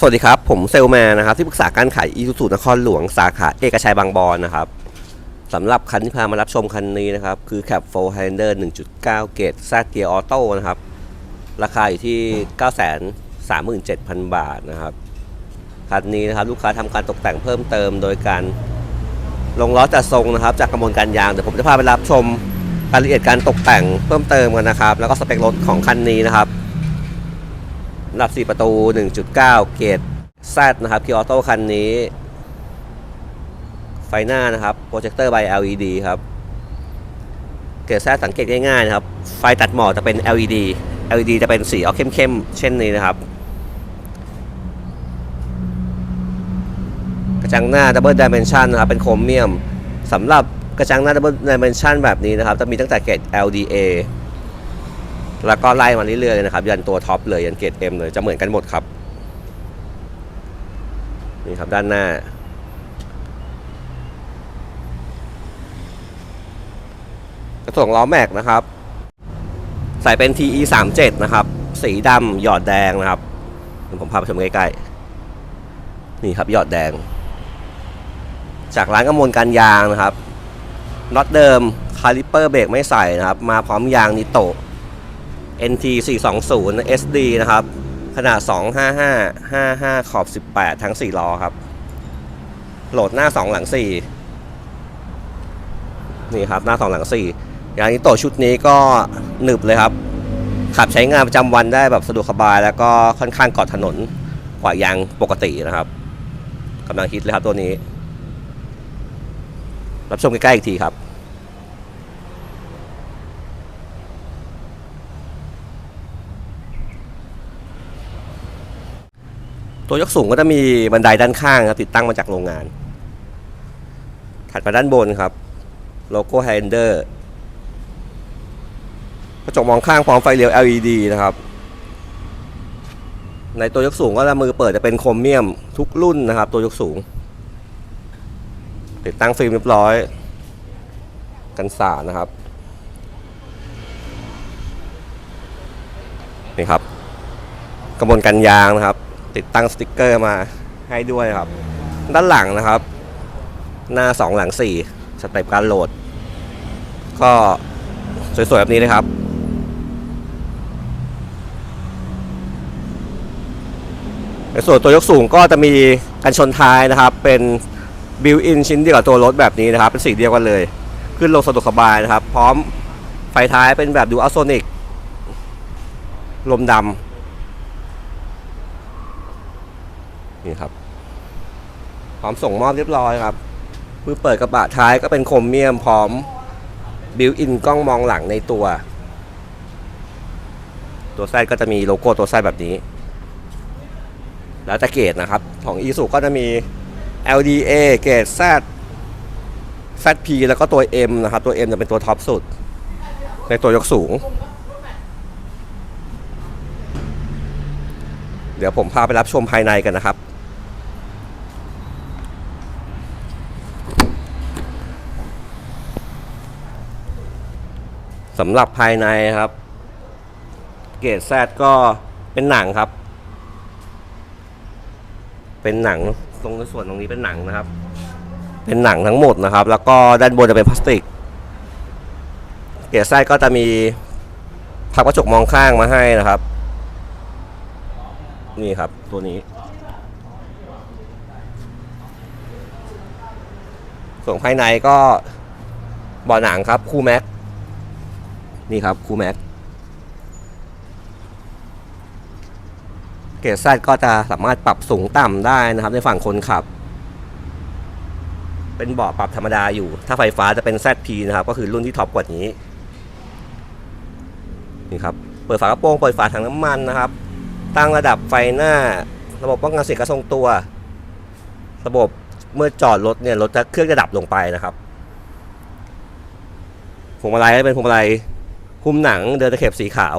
สวัสดีครับ ผมเซลแมนนะครับ ที่ปรึกษาการขายอีซูซูนครหลวงสาขาเอกชัยบางบอนนะครับสำหรับคันที่พามารับชมคันนี้นะครับ คือ Cap 4 Highlander 1.9 เกรดซาเกียร์ออโต้นะครับ ราคาอยู่ที่ 937,000 บาทนะครับ คันนี้นะครับลูกค้าทำการตกแต่งเพิ่มเติมโดยการลงล้อจัดทรงนะครับ จากกระบวนการยาง เดี๋ยวผมจะพาไปรับชมรายละเอียดการตกแต่งเพิ่มเติมกันนะครับ แล้วก็สเปครถของคันนี้นะครับ ลำดับ 4 ประตู 1.9 เกรด Z นะครับคีออโต้คันนี้ ไฟหน้านะครับโปรเจคเตอร์ by LED ครับ เกรด Z สังเกตง่ายๆนะครับ ไฟตัดหมอกจะเป็น LED LED จะเป็นสีออกเข้มๆ เช่นนี้นะครับ กระจังหน้า Double Dimension นะครับ เป็นโครเมียมสำหรับกระจังหน้า Double Dimension แบบนี้นะครับ จะมีตั้งแต่เกรด LDA แล้วก็ไล่มาเรื่อยๆเลยนะครับ ยันตัวท็อปเลย ยันเกรด M เลยจะเหมือนกันหมดครับ นี่ครับด้านหน้า กระส่งล้อแม็กนะครับ ใส่เป็น TE 3 7นะครับ สีดำหยอดแดงนะครับเดี๋ยวผมพาไปชมใกล้ๆ นี่ครับหยอดแดง จากร้านกำมวลการยางนะครับน็อตเดิมคาลิปเปอร์เบรกไม่ใส่นะครับ มาพร้อมยางนิโต NT 420 SD นะครับ ขนาด 255 55 ขอบ 18 ทั้ง 4 ล้อครับ โหลดหน้า 2 หลัง 4 นี่ครับ หน้า 2 หลัง4ยางนิโตชุดนี้ก็หนึบเลยครับ ขับใช้งานประจำวันได้แบบสะดวกสบาย แล้วก็ค่อนข้างเกาะถนนกว่ายางปกตินะครับกำลังฮิตเลยครับตัวนี้ รับชมใกล้ๆอีกทีครับ ตัวยกสูงก็จะมีบันไดด้านข้างครับ ติดตั้งมาจากโรงงาน ถัดมาด้านบนครับ โลโก้ไฮเอนเดอร์กระจกมองข้างพร้อมไฟเลี้ยว LED นะครับ ในตัวยกสูงก็จะมือเปิดจะเป็นโครเมียมทุกรุ่นนะครับ ตัวยกสูง ติดตั้งฟิล์มเรียบร้อย กันสาดนะครับ นี่ครับกระบวนการยางนะครับ ติดตั้งสติกเกอร์มาให้ด้วยครับ ด้านหลังนะครับ หน้า 2 หลัง 4 สเต็ปการโหลด ก็สวยๆแบบนี้เลยครับในส่วนตัวยกสูงก็จะมีกันชนท้ายนะครับ เป็นบิวอินชิ้นเดียวกับตัวรถแบบนี้นะครับ เป็นสีเดียวกันเลย ขึ้นลงสะดวกสบายนะครับ พร้อมไฟท้ายเป็นแบบดูอัลโซนิกลมดำ นี่ครับพร้อมส่งมอบเรียบร้อยครับเมื่อเปิดกระบะท้ายก็เป็นโครเมียมพร้อมบิวอินกล้องมองหลังในตัว ตัวไส้ก็จะมีโลโก้ตัวไส้แบบนี้ แล้วจะเกรดนะครับ ของอีสุก็จะมี LDA เกรด Z ZP แล้วก็ตัว M นะครับ ตัว M จะเป็นตัวท็อปสุด ในตัวยกสูง เดี๋ยวผมพาไปรับชมภายในกันนะครับ สำหรับภายในครับ เกรดแซดก็เป็นหนังครับ เป็นหนังตรงในส่วนตรงนี้เป็นหนังนะครับ เป็นหนังทั้งหมดนะครับ แล้วก็ด้านบนจะเป็นพลาสติก เกรดแซดก็จะมีพับกระจกมองข้างมาให้นะครับ นี่ครับตัวนี้ส่วนภายในก็เบาะหนังครับ คู่แม็ก นี่ครับคูแม็กเกรดแซดก็จะสามารถปรับสูงต่ำได้นะครับ ในฝั่งคนขับ เป็นเบาะปรับธรรมดาอยู่ ถ้าไฟฟ้าจะเป็น ZP นะครับ ก็คือรุ่นที่ท็อปกว่านี้นี่ครับเปิดฝากระโปรงเปิดฝาถังน้ำมันนะครับ ตั้งระดับไฟหน้า ระบบป้องกันเสียงกระทรงตัว ระบบเมื่อจอดรถเนี่ยรถจะเครื่องจะดับลงไปนะครับพวงมาลัยเป็นพวงมาลัย หุ้มหนังเดินตะเข็บสีขาว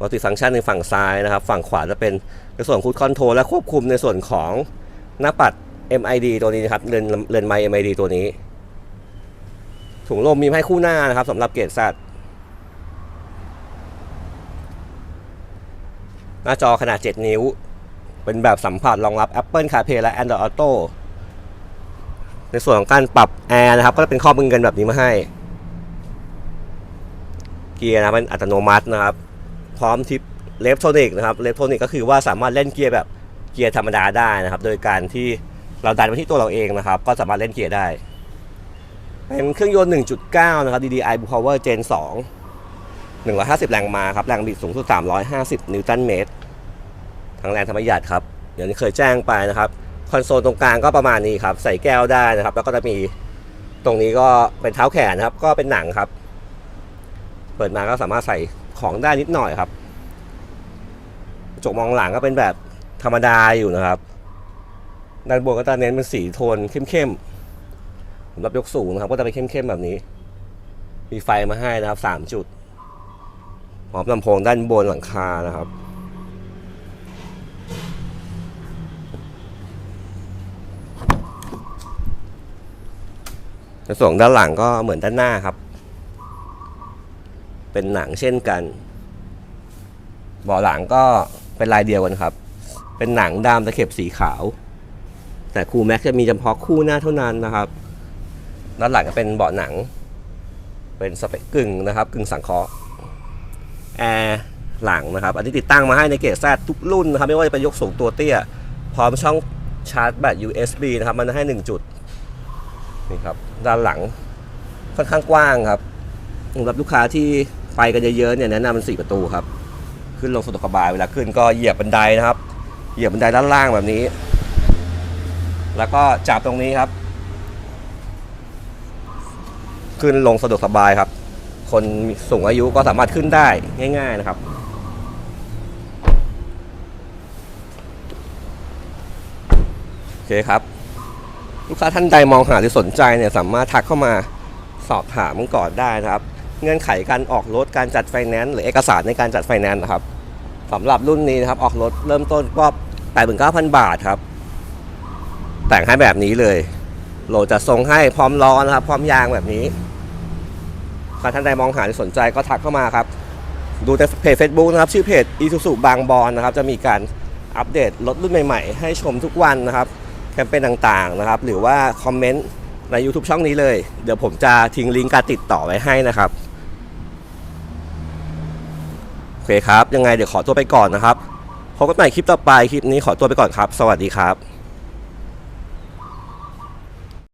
มัลติฟังก์ชันในฝั่งซ้ายนะครับ ฝั่งขวาจะเป็นในส่วนคูดคอนโทรลและควบคุมในส่วนของหน้าปัด MID ตัวนี้นะครับ เรือนเรือนไมค์ MID ตัวนี้ ถุงลมมีให้คู่หน้านะครับสำหรับเกรดสัตว์หน้าจอขนาด 7 นิ้ว เป็นแบบสัมผัสรองรับ Apple CarPlay และ Android Auto ในส่วนของการปรับแอร์นะครับ ก็จะเป็นข้อมือกันแบบนี้มาให้ เกียร์นะครับเป็นอัตโนมัตินะครับ พร้อมทิปเลฟโทนิกนะครับเลฟโทนิกก็คือว่าสามารถเล่นเกียร์แบบเกียร์ธรรมดาได้นะครับ โดยการที่เราดันไปที่ตัวเราเองนะครับ ก็สามารถเล่นเกียร์ได้ เป็นเครื่องยนต์ 1.9 นะครับ DDI Blue Power Gen 2 150 แรงม้าครับ แรงบิดสูงสุด 350 นิวตันเมตร ทั้งแรงธรรมยัดครับอย่างที่เคยแจ้งไปนะครับ คอนโซลตรงกลางก็ประมาณนี้ครับ ใส่แก้วได้นะครับ แล้วก็จะมีตรงนี้ก็เป็นเท้าแขนนะครับ ก็เป็นหนังครับ เปิดมาก็สามารถใส่ของได้นิดหน่อยครับกระจกมองหลังก็เป็นแบบธรรมดาอยู่นะครับด้านบนก็จะเน้นเป็นสีโทนเข้มๆสำหรับยกสูงนะครับ ก็จะเป็นเข้มๆแบบนี้ มีไฟมาให้นะครับสามจุดพร้อมลำโพงด้านบนหลังคานะครับ ส่วนด้านหลังก็เหมือนด้านหน้าครับ เป็นหนังเช่นกัน เบาะหลังก็เป็นลายเดียวกันครับ เป็นหนังดำตะเข็บสีขาว แต่คูแม็กจะมีเฉพาะคู่หน้าเท่านั้นนะครับด้านหลังก็เป็นเบาะหนัง เป็นสเปคกึ่งนะครับ กึ่งสังเคราะห์แอร์หลังนะครับ อันนี้ติดตั้งมาให้ในเกรดแซทุกรุ่นนะครับ ไม่ว่าจะเป็นยกสูงตัวเตี้ย พร้อมช่องชาร์จแบต USB นะครับ มันให้ 1 จุด นี่ครับ ด้านหลังค่อนข้างกว้างครับ สำหรับลูกค้าที่ไปกันเยอะๆเนี่ยแนะนำเป็น4ประตูครับ ขึ้นลงสะดวกสบายเวลาขึ้นก็เหยียบบันไดนะครับ เหยียบบันไดด้านล่างแบบนี้ แล้วก็จับตรงนี้ครับ ขึ้นลงสะดวกสบายครับ คนสูงอายุก็สามารถขึ้นได้ง่าย ๆนะครับโอเคครับ ลูกค้าท่านใดมองหาหรือสนใจเนี่ยสามารถทักเข้ามาสอบถามมันก่อนได้นะครับ เงื่อนไขการออกรถการจัดไฟแนนซ์หรือเอกสารในการจัดไฟแนนซ์นะครับสำหรับรุ่นนี้นะครับออกรถเริ่มต้นก็89,000บาทครับ แต่งให้แบบนี้เลยโหลดจะทรงให้พร้อมล้อนะครับ พร้อมยางแบบนี้ถ้าท่านใดมองหาสนใจก็ทักเข้ามาครับ ดูในเพจ Facebook นะครับ ชื่อเพจ i s u z u บางบอนนะครับ จะมีการอัปเดตรถรุ่นใหม่ๆ ให้ชมทุกวันนะครับ แคมเปญต่างๆนะครับ หรือว่าคอมเมนต์ใน YouTube ช่องนี้เลย เดี๋ยวผมจะทิ้งลิงก์การติดต่อไว้ให้นะครับ โอ เคครับ ยังไงเดี๋ยวขอตัวไปก่อนนะครับพบกันใหม่คลิปต่อไปคลิปนี้ขอตัวไปก่อนครับ สวัสดีครับ